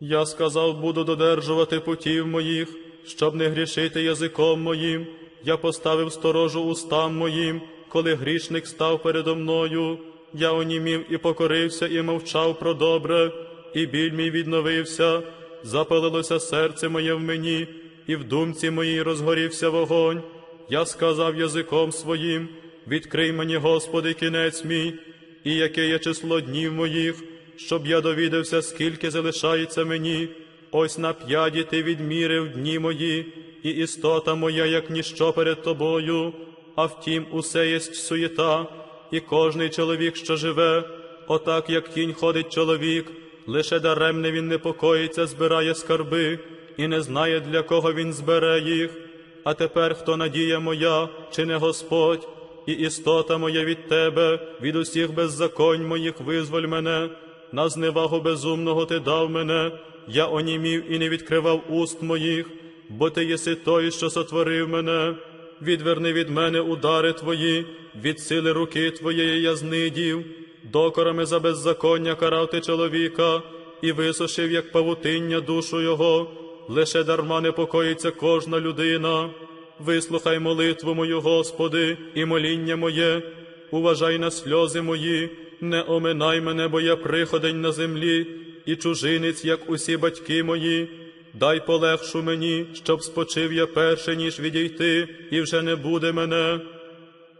Я сказав, буду додержувати путів моїх, щоб не грішити язиком моїм. Я поставив сторожу устам моїм, коли грішник став передо мною. Я онімів і покорився, і мовчав про добре, і біль мій відновився, запалилося серце моє в мені, і в думці моїй розгорівся вогонь. Я сказав язиком своїм, відкрий мені, Господи, кінець мій, і яке є число днів моїх, щоб я довідався, скільки залишається мені. Ось на п'яді ти відмірив дні мої, і істота моя, як ніщо перед тобою, а втім, усе єсть суєта, і кожний чоловік, що живе, отак, як тінь ходить чоловік, лише даремне він непокоїться, збирає скарби, і не знає, для кого він збере їх. А тепер хто надія моя, чи не Господь, і істота моя від тебе, від усіх беззаконь моїх визволь мене, на зневагу безумного ти дав мене, я онімів і не відкривав уст моїх, бо ти єси той, що сотворив мене. Відверни від мене удари твої, від сили руки твоєї я знидів, докорами за беззаконня карав ти чоловіка, і висушив, як павутиння, душу його, лише дарма непокоїться кожна людина. Вислухай молитву мою, Господи, і моління моє, уважай на сльози мої, не оминай мене, бо я приходень на землі, і чужинець, як усі батьки мої. Дай полегшу мені, щоб спочив я перше, ніж відійти, і вже не буде мене.